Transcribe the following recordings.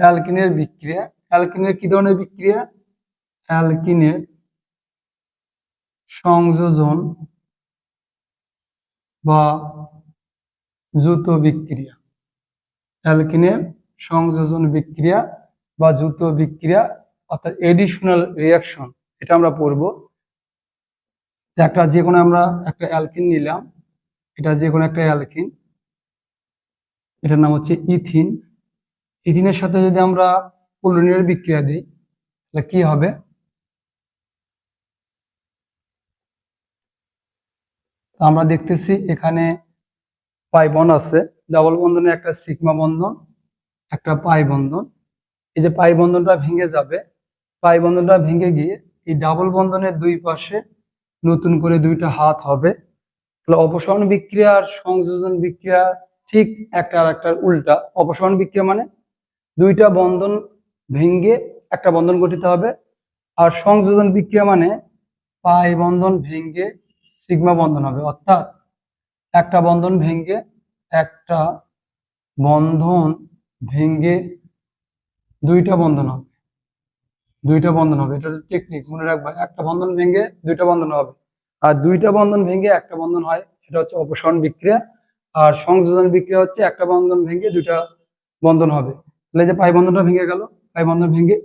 অ্যালকিনের বিক্রিয়া। অ্যালকিনের কি ধরনের বিক্রিয়া? অ্যালকিনের সংযোজন বা দ্রুত বিক্রিয়া। অ্যালকিনের সংযোজন বিক্রিয়া বা দ্রুত বিক্রিয়া অর্থাৎ এডিশনাল রিয়াকশন এটা আমরা পড়ব। একটা যে কোনো আমরা একটা অ্যালকিন নিলাম, এটা যে কোনো একটা অ্যালকিন, এটার নাম হচ্ছে ইথিন। ইথিনের সাথে যদি আমরা পোলোনিয়ার বিক্রিয়া দিই, তাহলে কি হবে? আমরা দেখতেছি এখানে পাই বন্ড আছে, ডাবল বন্ধনে একটা সিগমা বন্ধন, একটা পাই বন্ধন। এই যে পাই বন্ধনটা ভেঙে যাবে, পাই বন্ধনটা ভেঙে গিয়ে এই ডাবল বন্ধনের দুই পাশে নতুন করে দুইটা হাত হবে। তাহলে অপসারণ বিক্রিয়া আর সংযোজন বিক্রিয়া ঠিক একটা আর একটার উল্টা। অপসারণ বিক্রিয়া মানে দুইটা বন্ধন ভেঙে একটা বন্ধন গঠিত হবে। আর সংযোজন বিক্রিয়া মানে পাই বন্ধন ভেঙে সিগমা বন্ধন হবে। অর্থাৎ একটা বন্ধন ভেঙে একটা বন্ধন ভেঙে দুইটা বন্ধন হবে। দুইটা বন্ধন হবে। এটা টেকনিক মনে রাখবা। একটা বন্ধন ভেঙে দুইটা বন্ধন হবে। আর দুইটা বন্ধন ভেঙে একটা বন্ধন হয়, সেটা হচ্ছে অপসারণ বিক্রিয়া। আর সংযোজন বিক্রিয়া হচ্ছে একটা বন্ধন ভেঙে দুইটা বন্ধন হবে। তাহলে যে পাই বন্ধনটা ভেঙে গেল, পাই বন্ধন ভেঙে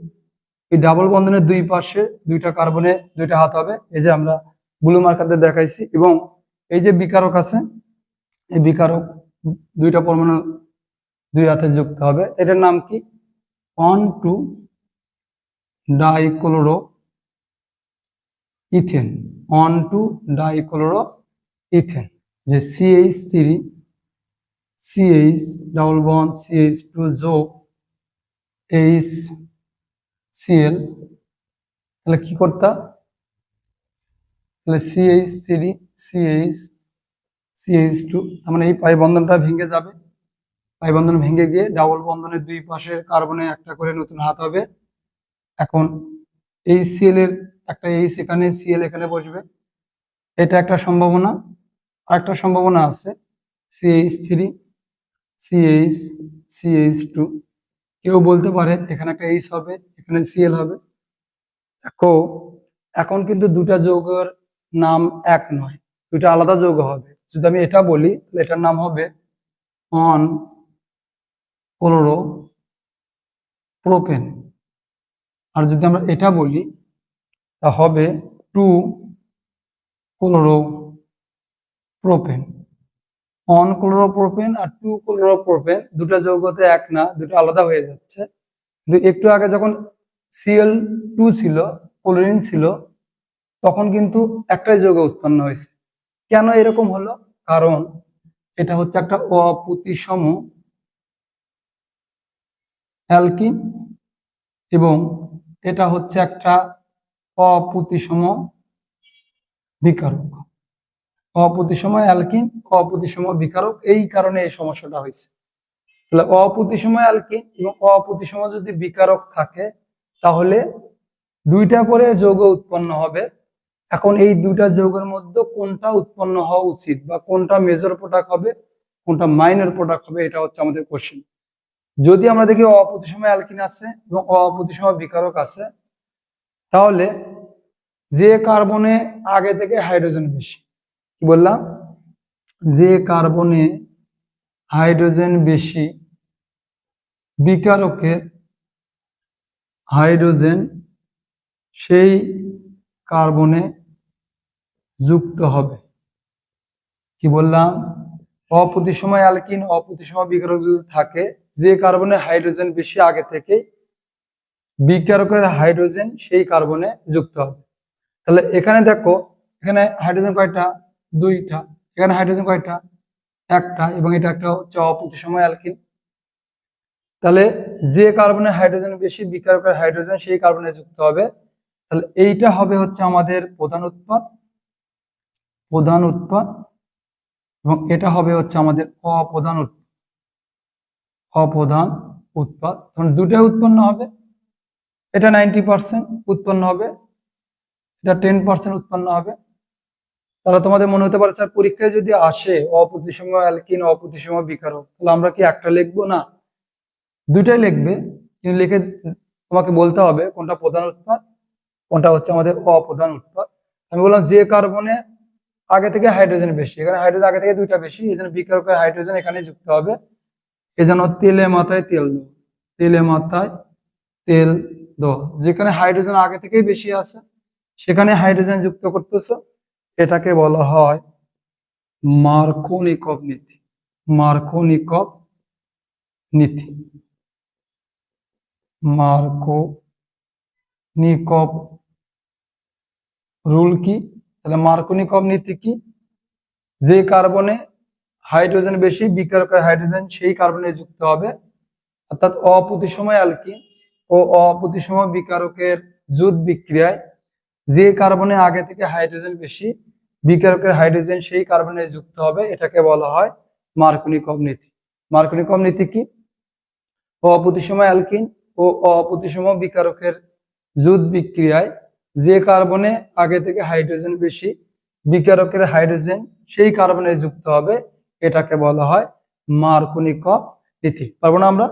এই ডাবল বন্ধনের দুই পাশে দুইটা কার্বনে দুইটা হাত হবে। এই যে আমরা ব্লু মার্কারদের দেখাইছি এবং এই যে বিকারক আছে, এই বিকারক দুইটা পরমাণু দুই হাতে যুক্ত হবে। এটার নাম কি? One two dichloroethane one two dichloroethane যে CH three CH double bond CH two যোগ এইচ সিএল তাহলে কি করতা? তাহলে CH three CH CH two তার মানে এই পাই বন্ধনটা ভেঙে যাবে। পাই বন্ধন ভেঙে গিয়ে ডাবল বন্ধনের দুই পাশের কার্বনে একটা করে নতুন হাত হবে। এখন এই সিএল এর একটা এইচ এখানে সিএল এখানে বসবে। এটা একটা সম্ভাবনা। আর একটা সম্ভাবনা আছে। CH three CH CH two কেউ বলতে পারে, এখানে একটা এইচ হবে, এখানে সিএল হবে। দেখো, এখন কিন্তু দুটা যৌগের নাম এক নয় দুটা আলাদা যৌগ হবে। যদি আমি এটা বলি, তাহলে এটার নাম হবে অন ক্লোরো প্রোপেন। আর যদি আমরা এটা বলি, তা হবে two chloro propane. One chloropropane আর টু ক্লোরোপ্রোপেন, দুটা যৌগতে এক না, দুটো আলাদা হয়ে যাচ্ছে। কিন্তু একটু আগে যখন সিএল টু ছিল, ক্লোরিন ছিল, তখন কিন্তু একটাই যৌগ উৎপন্ন হয়েছে। কেন এরকম হলো? কারণ এটা হচ্ছে একটা অপ্রতিসম অ্যালকিন এবং এটা হচ্ছে একটা অপ্রতিসম বিকারক। অপ্রতিসম অ্যালকিন অপ্রতিসম বিকারক, এই কারণে এই সমস্যাটা হয়েছে। তাহলে অপ্রতিসম অ্যালকিন এবং অপ্রতিসম যদি বিকারক থাকে, তাহলে দুইটা করে যৌগ উৎপন্ন হবে। এখন এই দুইটা যৌগের মধ্যে কোনটা উৎপন্ন হওয়া উচিত বা কোনটা মেজর প্রোডাক্ট হবে, কোনটা মাইনর প্রোডাক্ট হবে, এটা হচ্ছে আমাদের কোশ্চেন যদি আমরা দেখি অপ্রতিসম অ্যালকিন আছে এবং অপ্রতিসম বিকারক আছে, তাহলে যে কার্বনে আগে থেকে হাইড্রোজেন বেশি কি বললাম? যে কার্বনে হাইড্রোজেন বেশি, বিকারকের হাইড্রোজেন সেই কার্বনে যুক্ত হবে। কি বললাম? অপ্রতিসময় অ্যালকিন অপ্রতিসময় বিকারক যদি থাকে, যে কার্বনে হাইড্রোজেন বেশি আগে থেকে বিকারকের হাইড্রোজেন সেই কার্বনে যুক্ত হবে। তাহলে এখানে দেখো, এখানে হাইড্রোজেন কয়টা? দুইটা। এখানে হাইড্রোজেন কয়টা? একটা এবং এটা একটা হচ্ছে অপ্রতিসময় অ্যালকিন। তাহলে যে কার্বনে হাইড্রোজেন বেশি বিকারকের হাইড্রোজেন সেই কার্বনে যুক্ত হবে। তাহলে এইটা হবে হচ্ছে আমাদের প্রধান উৎপাদ। প্রধান উৎপাদ। এবং এটা হবে হচ্ছে আমাদের অপ্রধান উৎপাদ। অপ্রধান উৎপাদ। তখন দুটাই উৎপন্ন হবে। এটা নাইনটি পার্সেন্ট উৎপন্ন হবে। এটা টেন পার্সেন্ট উৎপন্ন হবে। তাহলে তোমাদের মনে হতে পারে, স্যার, পরীক্ষায় যদি আসে অপ্রতিসম অ্যালকিন, অপ্রতিসম বিকারক, তাহলে আমরা কি একটা লিখব? না, দুইটাই লিখবে, কিন্তু লিখে তোমাকে বলতে হবে কোনটা প্রধান উৎপাদ কোনটা হচ্ছে আমাদের অপ্রধান উৎপাদ আমি বললাম যে কার্বনে আগে থেকে হাইড্রোজেন বেশি, এখানে হাইড্রোজেন আগে থেকে দুইটা বেশি, এই জন্য বিকারকের হাইড্রোজেন এখানে যুক্ত হবে। এই জন্য তেলে মাথায় তেল দো তেলে মাথায় তেল দো যেখানে হাইড্রোজেন আগে থেকেই বেশি আছে, সেখানে হাইড্রোজেন যুক্ত করতেছ এটাকে বলা হয় মার্কোনিকভ নীতি। মার্কোনিকভ নীতি। মার্কো নিকভ রুল কি? তাহলে মার্কোনিকভ নীতি কি? যে কার্বনে হাইড্রোজেন বেশি, বিকারকের হাইড্রোজেন সেই কার্বনে যুক্ত হবে। অর্থাৎ অপ্রতিসম অ্যালকিন ও অপ্রতিসম বিকারকের জুট বিক্রিয়ায় যে কার্বনে আগে থেকে হাইড্রোজেন বেশি, বিকারকের হাইড্রোজেন সেই কার্বনে যুক্ত হবে, এটাকে বলা হয় মার্কোনিকভ নীতি। মার্কোনিকভ নীতি কি? অপ্রতিসম অ্যালকিন ও অপ্রতিসম বিকারকের জুট বিক্রিয়ায় যে কার্বনে আগে থেকে হাইড্রোজেন বেশি, বিকারকের হাইড্রোজেন সেই কার্বনে যুক্ত হবে, এটাকে বলা হয় মার্কোনিকভ নীতি। পারব না আমরা?